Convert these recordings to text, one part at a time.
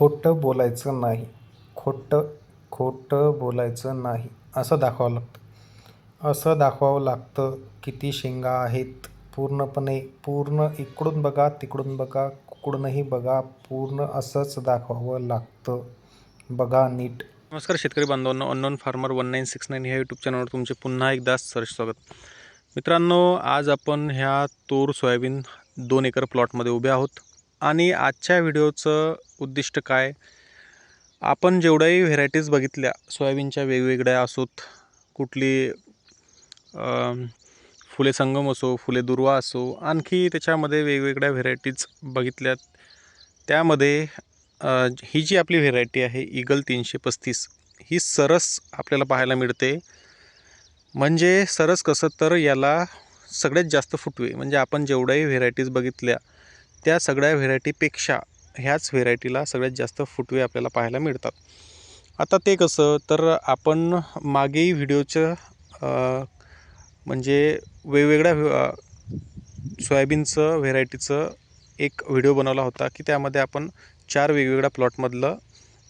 खोटं बोलायचं नाही. खोटं खोटं बोलायचं नाही. असं दाखवावं लागतं. असं दाखवावं लागतं किती शेंगा आहेत. पूर्णपणे पूर्ण इकडून बघा तिकडून बघा कुकडूनही बघा पूर्ण असंच दाखवावं लागतं. बघा नीट. नमस्कार शेतकरी बांधवांनो unknown farmer one nine six nine ह्या यूट्यूब चॅनलवर तुमचे पुन्हा एकदा सर स्वागत. मित्रांनो आज आपण ह्या तूर सोयाबीन दोन एकर प्लॉटमध्ये उभे आहोत. आणि आजच्या व्हिडिओचं उद्दिष्ट काय? आपण जेवढ्याही व्हेरायटीज बघितल्या सोयाबीनच्या वेगवेगळ्या असोत कुठली फुले संगम असो फुले दुर्वा असो आणखी त्याच्यामध्ये वेगवेगळ्या व्हेरायटीज बघितल्यात. त्यामध्ये ही जी आपली व्हेरायटी आहे इगल तीनशे पस्तीस ही सरस आपल्याला पाहायला मिळते. म्हणजे सरस कसं तर याला सगळ्यात जास्त फुटवे म्हणजे आपण जेवढ्याही व्हेरायटीज बघितल्या त्या सगळ्या व्हेरायटीपेक्षा ह्याच व्हेरायटीला सगळ्यात जास्त फुटवे आपल्याला पाहायला मिळतात. आता ते कसं तर आपण मागेही व्हिडिओचं म्हणजे वेगवेगळ्या सोयाबीनचं व्हेरायटीचं एक व्हिडिओ बनवला होता की त्यामध्ये आपण चार वेगवेगळ्या प्लॉटमधलं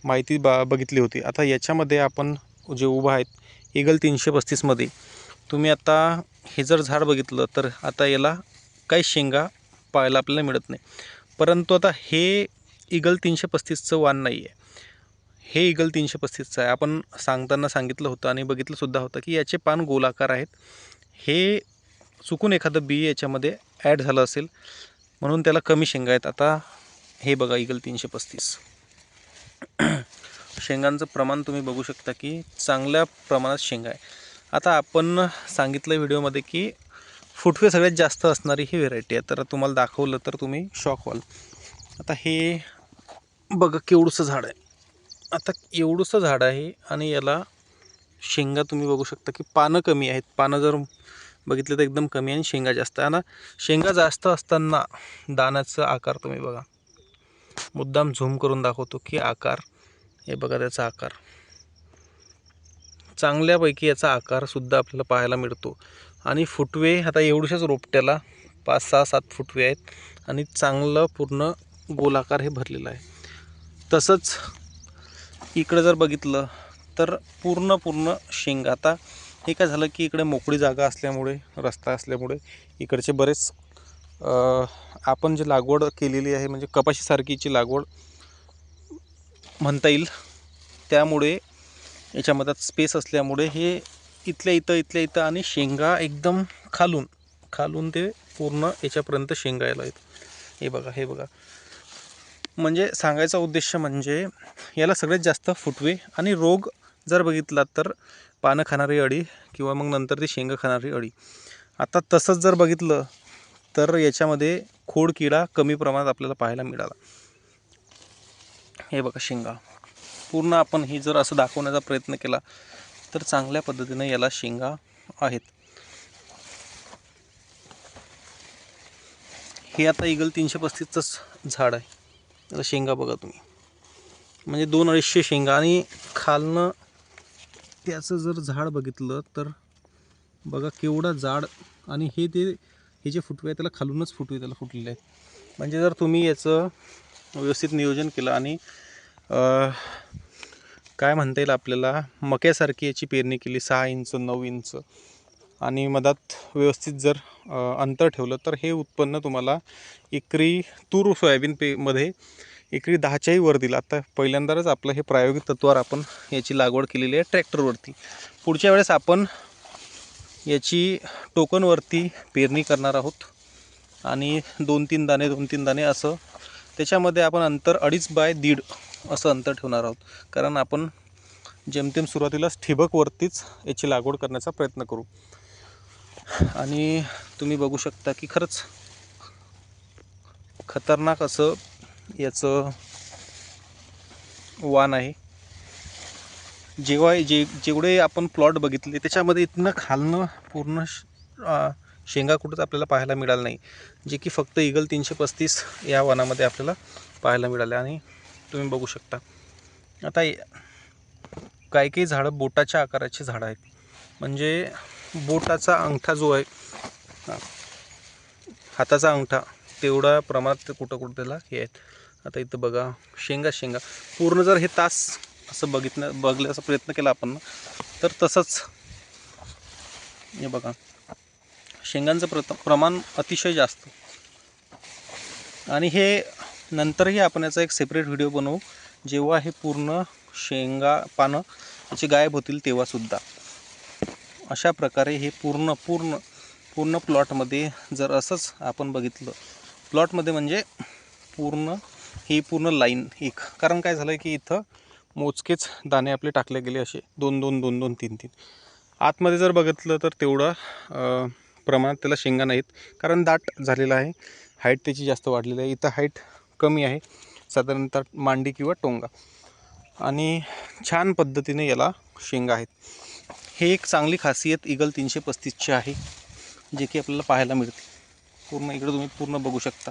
माहिती बा बघितली होती. आता याच्यामध्ये आपण जे उभं आहेत इगल तीनशे पस्तीसमध्ये. तुम्ही आता हे जर झाड बघितलं तर आता याला काही शेंगा पाहायला आपल्याला मिळत नाही. परंतु आता हे इगल तीनशे पस्तीसचं वाण नाही आहे हे इगल तीनशे पस्तीसचं आहे. आपण सांगताना सांगितलं होतं आणि बघितलंसुद्धा होतं की याचे पान गोलाकार आहेत. हे चुकून एखादं बी याच्यामध्ये ॲड झालं असेल म्हणून त्याला कमी शेंगा आहेत. आता हे बघा इगल तीनशे पस्तीस. शेंगांचं प्रमाण तुम्ही बघू शकता की चांगल्या प्रमाणात शेंगा आहे आता आपण सांगितलं व्हिडिओमध्ये की फुटवे सगळ्यात जास्त असणारी ही व्हेरायटी आहे. तर तुम्हाला दाखवलं तर तुम्ही शॉक व्हाल आता हे बघा केवढंसं झाड आहे. आता एवढंसं झाड आहे आणि याला शेंगा तुम्ही बघू शकता की पानं कमी आहेत. पानं जर बघितलं तर एकदम कमी आहे आणि शेंगा जास्त आहे. ना शेंगा जास्त असताना दाण्याचा आकार तुम्ही बघा. मुद्दाम झूम करून दाखवतो की आकार हे बघा त्याचा आकार. चांगल्यापैकी याचा आकारसुद्धा आपल्याला पाहायला मिळतो. आणि फुटवे आता एवढ्याशाच रोपट्याला पाच सहा सात फुटवे आहेत आणि चांगलं पूर्ण गोलाकार हे भरलेलं आहे. तसंच इकडं जर बघितलं तर पूर्ण पूर्ण शेंगा. आता हे काय झालं की इकडे मोकळी जागा असल्यामुळे रस्ता असल्यामुळे इकडचे बरेच आपण जे लागवड केलेली आहे म्हणजे कपाशीसारखीची लागवड म्हणता येईल. त्यामुळे याच्यामध्ये स्पेस असल्यामुळे हे इथल्या इथं इथल्या इथं आणि शेंगा एकदम खालून खालून ते पूर्ण याच्यापर्यंत शेंगा यायला आहेत. हे बघा हे बघा. म्हणजे सांगायचा उद्देश म्हणजे याला सगळ्यात जास्त फुटवे आणि रोग जर बघितला तर पानं खाणारी अळी किंवा मग नंतर ती शेंगा खाणारी अळी. आता तसंच जर बघितलं तर याच्यामध्ये खोड किडा कमी प्रमाणात आपल्याला पाहायला मिळाला. हे बघा शेंगा. पूर्ण आपण ही जर असं दाखवण्याचा प्रयत्न केला तर चांगल्या पद्धतीने याला शेंगा आहेत. हे आता इगल तीनशे पस्तीसचंच झाड आहे. त्याला शेंगा बघा तुम्ही. म्हणजे दोन अडीचशे शेंगा आणि खालनं त्याचं जर झाड बघितलं तर बघा केवढा जाड आणि हे ते हे जे फुटवे आहे त्याला खालूनच फुटवे त्याला फुटलेले आहेत. म्हणजे जर तुम्ही याचं व्यवस्थित नियोजन केलं आणि काय म्हणता येईल आपल्याला? मक्यासारखी याची पेरणी केली सहा इंच नऊ इंच. आणि मधात व्यवस्थित जर अंतर ठेवलं तर हे उत्पन्न तुम्हाला एकरी तूर सोयाबीन पेमध्ये एकरी दहाच्याही वर दिला. आता पहिल्यांदाच आपलं हे प्रायोगिक तत्वावर आपण याची लागवड केलेली आहे ट्रॅक्टरवरती. पुढच्या वेळेस आपण याची टोकनवरती पेरणी करणार आहोत. आणि दोन तीन दाणे दोन तीन दाणे असं त्याच्यामध्ये आपण अंतर अडीच बाय दीड असं अंतर ठेवणार आहोत. कारण आपण जेमतेम सुरुवातीलाच ठिबकवरतीच याची लागवड करण्याचा प्रयत्न करू. आणि तुम्ही बघू शकता की खरंच खतरनाक असं याचं वाण आहे. जेव्हा जे जेवढे आपण प्लॉट बघितले त्याच्यामध्ये इथनं खालनं पूर्ण श- शेंगा कुठंच आपल्याला पाहायला मिळालं नाही. जे की फक्त इगल तीनशे पस्तीस या वनामध्ये आपल्याला पाहायला मिळाले आणि तुम्ही बघू शकता. आता काही काही झाडं बोटाच्या आकाराची झाडं आहेत. म्हणजे बोटाचा अंगठा जो आहे हाताचा अंगठा तेवढ्या प्रमाणात ते कुठं कुठं त्याला हे आहेत. आता इथं बघा शेंगा शेंगा. पूर्ण जर हे तास असं बघितलं बघण्याचा प्रयत्न केला आपण तर तसंच हे बघा. शेंगांचं प्रत प्रमाण अतिशय जास्त. आणि हे नंतरही आपण याचा एक सेपरेट व्हिडिओ बनवू. जेव्हा हे पूर्ण शेंगा पानं याचे गायब होतील तेव्हासुद्धा अशा प्रकारे हे पूर्ण पूर्ण पूर्ण प्लॉटमध्ये जर असंच आपण बघितलं प्लॉटमध्ये म्हणजे पूर्ण ही पूर्ण लाईन एक. कारण काय झालं आहे की इथं मोजकेच दाणे आपले टाकले गेले असे. दोन दोन दोन दोन तीन तीन. आतमध्ये जर बघितलं तर तेवढं प्रमाणात त्याला शेंगा नाहीत. कारण दाट झालेलं आहे. हाईट त्याची जास्त वाढलेली आहे. इथं हाईट कमी आहे. साधारणतः मांडी किंवा टोंगा. आणि छान पद्धतीने याला शेंगा आहेत. हे एक चांगली खासियत इगल तीनशे पस्तीसची आहे जे की आपल्याला पाहायला मिळते. पूर्ण इकडं तुम्ही पूर्ण बघू शकता.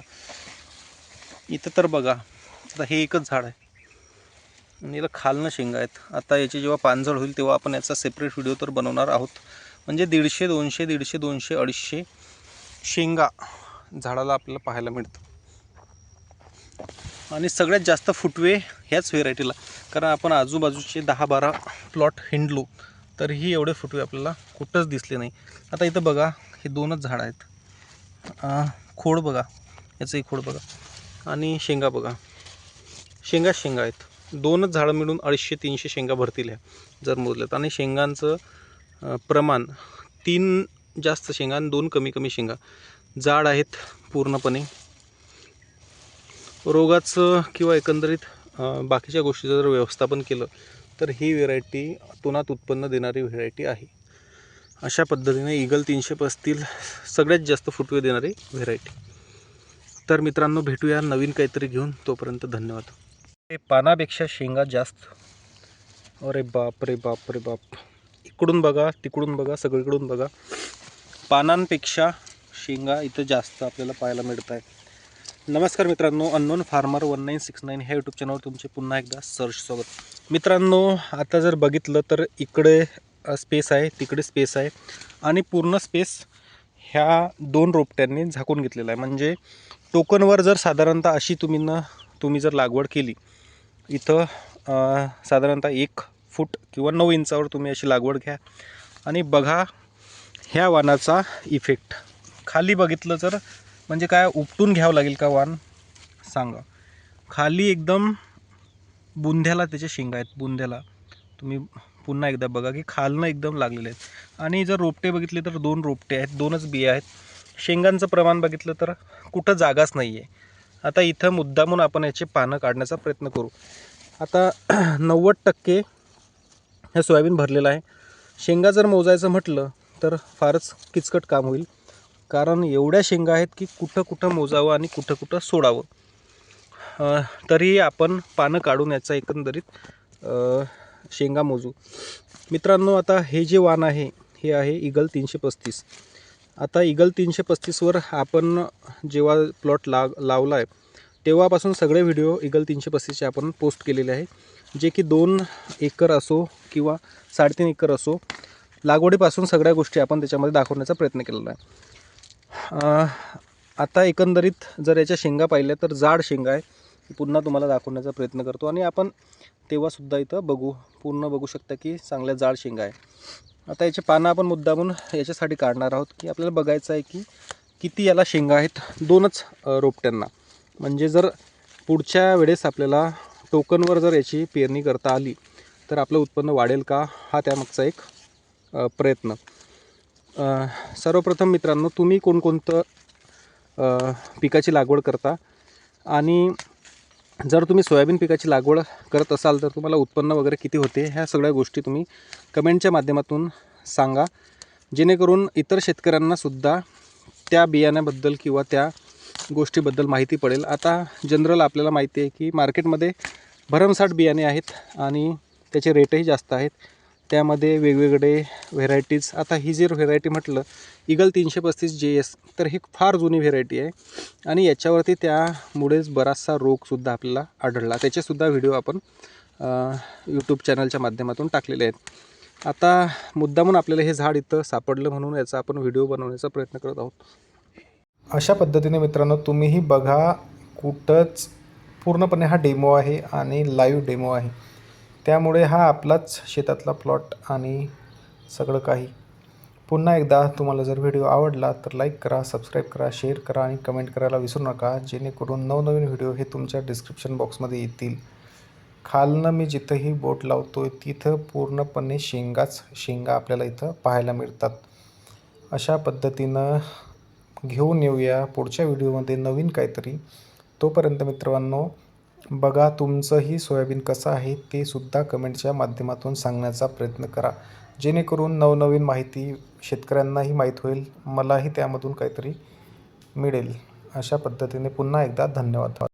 इथं तर बघा आता हे एकच झाड आहे. आणि याला खालनं शेंगा आहेत. आता याचे जेव्हा पानझड होईल तेव्हा आपण याचा सेपरेट व्हिडिओ तर बनवणार आहोत. म्हणजे दीडशे दोनशे दीडशे दोनशे अडीचशे शेंगा झाडाला आपल्याला पाहायला मिळतं आणि सगळ्यात जास्त फुटवे ह्याच व्हेरायटीला कारण आपण आजूबाजूचे दहा बारा प्लॉट हिंडलो तरीही एवढे फुटवे आपल्याला कुठंच दिसले नाही. आता इथं बघा हे दोनच झाडं आहेत. खोड बघा याचंही खोड बघा. आणि शेंगा बघा. शेंगा शेंगा आहेत. दोनच झाडं मिळून अडीचशे तीनशे शेंगा भरतील ह्या जर मोजल्यात आणि शेंगांचं प्रमाण तीन जास्त शेंगा आणि दोन कमी कमी शेंगा. जाड आहेत पूर्णपणे. रोगाचं किंवा एकंदरीत बाकीच्या गोष्टीचं जर व्यवस्थापन केलं तर ही व्हेरायटी तुनात उत्पन्न देणारी व्हेरायटी आहे. अशा पद्धतीने इगल तीनशे पस्तीस सगळ्यात जास्त फुटवे देणारी व्हेरायटी तर मित्रांनो भेटूया नवीन काहीतरी घेऊन. तोपर्यंत धन्यवाद. हे पानापेक्षा शेंगा जास्त. अरे बाप रे बाप रे बाप. इकडून बघा तिकडून बघा सगळीकडून बघा. पानांपेक्षा शेंगा इथं जास्त आपल्याला पाहायला मिळत आहे नमस्कार मित्रांनो unknown farmer one nine six nine ह्या यूट्यूब चॅनलवर तुमचे पुन्हा एकदा सर्च स्वागत. मित्रांनो आता जर बघितलं तर इकडे स्पेस आहे तिकडे स्पेस आहे आणि पूर्ण स्पेस ह्या दोन रोपट्यांनी झाकून घेतलेला आहे. म्हणजे टोकनवर जर साधारणतः अशी तुम्ही न तुम्ही जर लागवड केली इथं साधारणतः एक फूट किंवा नऊ इंचावर तुम्ही अशी लागवड घ्या आणि बघा ह्या वाणाचा इफेक्ट खाली बघितलं तर म्हणजे काय उपटून घ्यावं लागेल का वाण? सांगा. खाली एकदम बुंध्याला त्याचे शेंगा आहेत बुंध्याला तुम्ही पुन्हा एकदा बघा की खालनं एकदम लागलेले आहेत. आणि जर रोपटे बघितले तर दोन रोपटे आहेत दोनच बिया आहेत. शेंगांचं प्रमाण बघितलं तर कुठं जागाच नाही आहे आता इथं मुद्दामून आपण याचे पानं काढण्याचा प्रयत्न करू. आता नव्वद टक्के हे सोयाबीन भरलेलं आहे. शेंगा जर मोजायचं म्हटलं तर फारच किचकट काम होईल. कारण एवढ्या शेंगा आहेत की कुठं कुठं मोजावं आणि कुठं कुठं सोडावं. तरीही आपण पानं काढून याचा एकंदरीत शेंगा मोजू. मित्रांनो आता हे जे वाण आहे हे आहे इगल तीनशे पस्तीस. आता इगल तीनशे पस्तीसवर आपण जेव्हा प्लॉट लाव लावला आहे तेव्हापासून सगळे व्हिडिओ इगल तीनशे पस्तीसचे आपण पोस्ट केलेले आहे. जे की दोन एकर असो किंवा साडेतीन एकर असो लागवडीपासून सगळ्या गोष्टी आपण त्याच्यामध्ये दाखवण्याचा प्रयत्न केलेला आहे. आता एकंदरीत जर याच्या शेंगा पाहिल्या तर जाड शेंगा आहे. पुन्हा तुम्हाला दाखवण्याचा प्रयत्न करतो आणि आपण तेव्हासुद्धा इथं बघू पूर्ण बघू शकता की चांगल्या जाड शेंगा आहे. आता याचे पानं आपण मुद्दामून याच्यासाठी काढणार आहोत की आपल्याला बघायचं आहे की किती याला शेंगा आहेत दोनच रोपट्यांना. म्हणजे जर पुढच्या वेळेस आपल्याला टोकनवर जर याची पेरणी करता आली तर आपलं उत्पन्न वाढेल का? हा त्यामागचा एक प्रयत्न. सर्वप्रथम मित्रांनो तुम्ही कोणकोणतं पिकाची लागवड करता? आणि जर तुम्ही सोयाबीन पिकाची लागवड करत असाल तर तुम्हाला उत्पन्न वगैरे किती होते? ह्या सगळ्या गोष्टी तुम्ही कमेंटच्या माध्यमातून सांगा. जेणेकरून इतर शेतकऱ्यांनासुद्धा त्या बियाण्याबद्दल किंवा त्या गोष्टीबद्दल माहिती पडेल. आता जनरल आपल्याला माहिती आहे की मार्केटमध्ये भरमसाठ बियाणे आहेत आणि त्याचे रेटही जास्त आहेत. त्यामध्ये वेगवेगळे व्हेरायटीज आता ही जर व्हेरायटी म्हटलं इगल तीनशे पस्तीस जे एस तर ही फार जुनी व्हेरायटी आहे. आणि याच्यावरती त्यामुळेच बराचसा रोगसुद्धा आपल्याला आढळला. त्याचेसुद्धा व्हिडिओ आपण यूट्यूब चॅनलच्या माध्यमातून टाकलेले आहेत. आता मुद्दामून आपल्याला हे झाड इथं सापडलं म्हणून याचा आपण व्हिडिओ बनवण्याचा प्रयत्न करत आहोत. अशा पद्धतीने मित्रांनो तुम्हीही बघा कुठंच पूर्णपणे हा डेमो आहे आणि लाईव्ह डेमो आहे. त्यामुळे हा आपलाच शेतातला प्लॉट आणि सगळं काही. पुन्हा एकदा तुम्हाला जर व्हिडिओ आवडला तर लाईक करा सबस्क्राईब करा शेअर करा आणि कमेंट करायला विसरू नका जेणेकरून नवनवीन व्हिडिओ हे तुमच्या डिस्क्रिप्शन बॉक्समध्ये येतील. खालनं मी जिथंही बोट लावतो आहे तिथं पूर्णपणे शेंगाच शेंगा आपल्याला इथं पाहायला मिळतात. अशा पद्धतीनं घेऊन येऊया पुढच्या व्हिडिओमध्ये नवीन काहीतरी. तोपर्यंत मित्रांनो बघा तुमचंही सोयाबीन कसं आहे ते सुद्धा कमेंटच्या माध्यमातून सांगण्याचा प्रयत्न करा. जेणेकरून नवनवीन माहिती शेतकऱ्यांनाही माहीत होईल मलाही त्यामधून काहीतरी मिळेल. अशा पद्धतीने पुन्हा एकदा धन्यवाद.